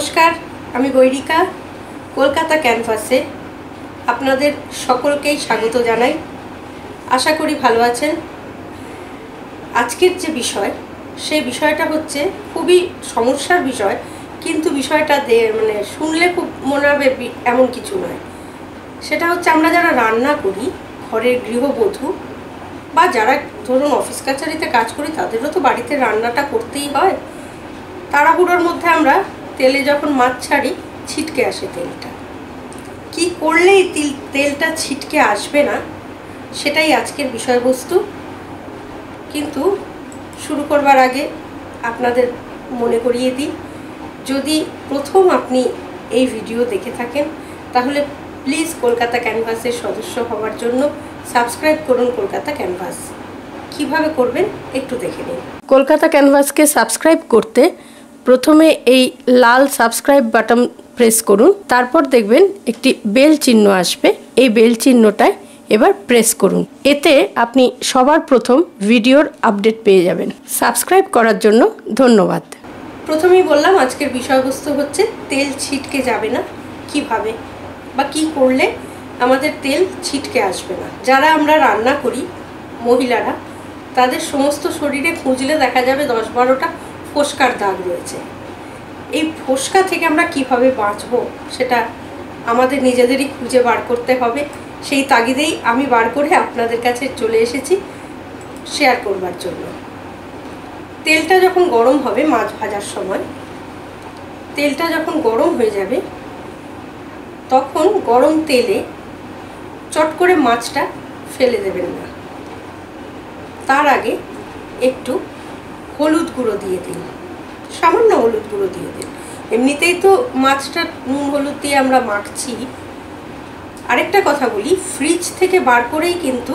নমস্কার, আমি গৈরিকা, কলকাতা ক্যানভাসে আপনাদের সকলকেই স্বাগত জানাই। আশা করি ভালো আছেন। আজকের যে বিষয়, সেই বিষয়টা হচ্ছে খুবই সমস্যার বিষয়, কিন্তু বিষয়টা দে মানে শুনলে খুব মনে হবে এমন কিছু নয়। সেটা হচ্ছে আমরা যারা রান্না করি, ঘরের গৃহবধূ, বা যারা ধরুন অফিস কাছারিতে কাজ করি, তাদেরও তো বাড়িতে রান্নাটা করতেই হয়। তাড়াহুড়োর মধ্যে আমরা তেলে যখন মাছ ছাড়ি, ছিটকে আসে তেলটা। কি করলে এই তিল, তেলটা ছিটকে আসবে না, সেটাই আজকের বিষয়বস্তু। কিন্তু শুরু করবার আগে আপনাদের মনে করিয়ে দিই, যদি প্রথম আপনি এই ভিডিও দেখে থাকেন, তাহলে প্লিজ কলকাতা ক্যানভাসের সদস্য হওয়ার জন্য সাবস্ক্রাইব করুন কলকাতা ক্যানভাস। কীভাবে করবেন একটু দেখে নিন। কলকাতা ক্যানভাসকে সাবস্ক্রাইব করতে প্রথমে এই লাল সাবস্ক্রাইব বাটন প্রেস করুন, তারপর দেখবেন একটি বেল চিহ্ন আসবে। এই বেল চিহ্নটায় এবার প্রেস করুন। এতে আপনি সবার প্রথম ভিডিওর আপডেট পেয়ে যাবেন। সাবস্ক্রাইব করার জন্য ধন্যবাদ। প্রথমেই বললাম, আজকের বিষয়বস্তু হচ্ছে, তেল ছিটকে যাবে না। কীভাবে? বা কি করলে আমাদের তেল ছিটকে আসবে না? যারা আমরা রান্না করি, মহিলারা, তাদের সমস্ত শরীরে খুঁজলে দেখা যাবে দশ বারোটা ফোসকার দাগ রয়েছে। এই ফোসকা থেকে আমরা কীভাবে বাঁচবো সেটা আমাদের নিজেদেরই খুঁজে বার করতে হবে। সেই তাগিদেই আমি বার করে আপনাদের কাছে চলে এসেছি শেয়ার করবার জন্য। তেলটা যখন গরম হবে মাছ ভাজার সময়, তেলটা যখন গরম হয়ে যাবে, তখন গরম তেলে চট করে মাছটা ফেলে দেবেন না। তার আগে একটু হলুদ গুঁড়ো দিয়ে দিন সামান্য হলুদ গুঁড়ো দিয়ে দিন এমনিতেই তো মাছটা নুন, হলুদ দিয়ে আমরা মাখছি। আরেকটা কথা বলি ফ্রিজ থেকে বার করেই কিন্তু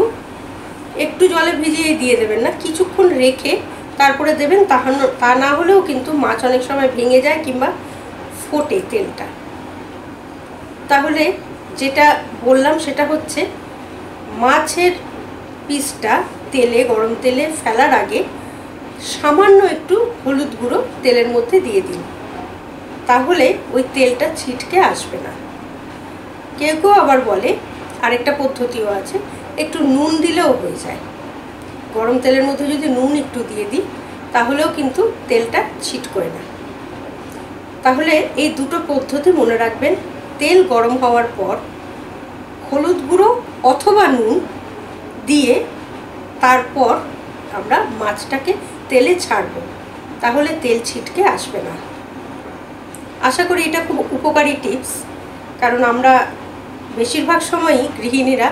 একটু জলে ভিজিয়ে দিয়ে দেবেন না, কিছুক্ষণ রেখে তারপরে দেবেন, তাহানো, তা না হলেও কিন্তু মাছ অনেক সময় ভেঙে যায় কিংবা ফোটে তেলটা। তাহলে যেটা বললাম সেটা হচ্ছে, মাছের পিসটা তেলে, গরম তেলে ফেলার আগে সামান্য একটু হলুদ গুঁড়ো তেলের মধ্যে দিয়ে দিন। তাহলে ওই তেলটা ছিটকে আসবে না। কেউ কেউ আবার বলে, আরেকটা পদ্ধতিও আছে, একটু নুন দিলেও হয়ে যায়। গরম তেলের মধ্যে যদি নুন একটু দিয়ে দিই, তাহলেও কিন্তু তেলটা ছিটকোয় না। তাহলে এই দুটো পদ্ধতি মনে রাখবেন। তেল গরম হওয়ার পর হলুদ গুঁড়ো অথবা নুন দিয়ে তারপর আমরা মাছটাকে তেলে ছাড়বো, তাহলে তেল ছিটকে আসবে না। আশা করি এটা খুব উপকারী টিপস, কারণ আমরা বেশিরভাগ সময়ই গৃহিণীরা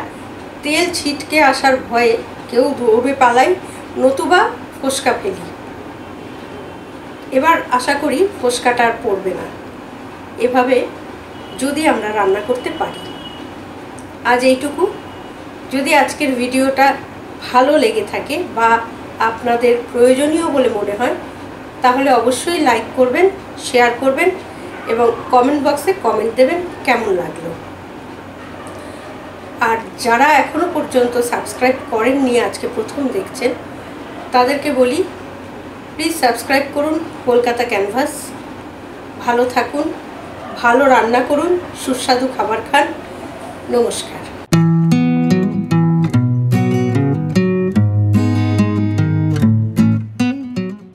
তেল ছিটকে আসার ভয়ে কেউ দৌড়ে পালাই, নতুবা ফোসকা ফেলি। এবার আশা করি ফোসকাটা আর পড়বে না। এভাবে যদি আমরা রান্না করতে পারি। আজ এইটুকু। যদি আজকের ভিডিওটা ভালো লেগে থাকে বা আপনাদের প্রয়োজনীয় বলে মনে হয়, তাহলে অবশ্যই লাইক করবেন শেয়ার করবেন এবং কমেন্ট বক্সে কমেন্ট দেবেন কেমন লাগল। আর যারা এখনও পর্যন্ত সাবস্ক্রাইব করেননি, আজকে প্রথম দেখছেন, তাদেরকে বলি প্লিজ সাবস্ক্রাইব করুন কলকাতা ক্যানভাস ভালো থাকুন, ভালো রান্না করুন, সুস্বাদু খাবার খান। নমস্কার।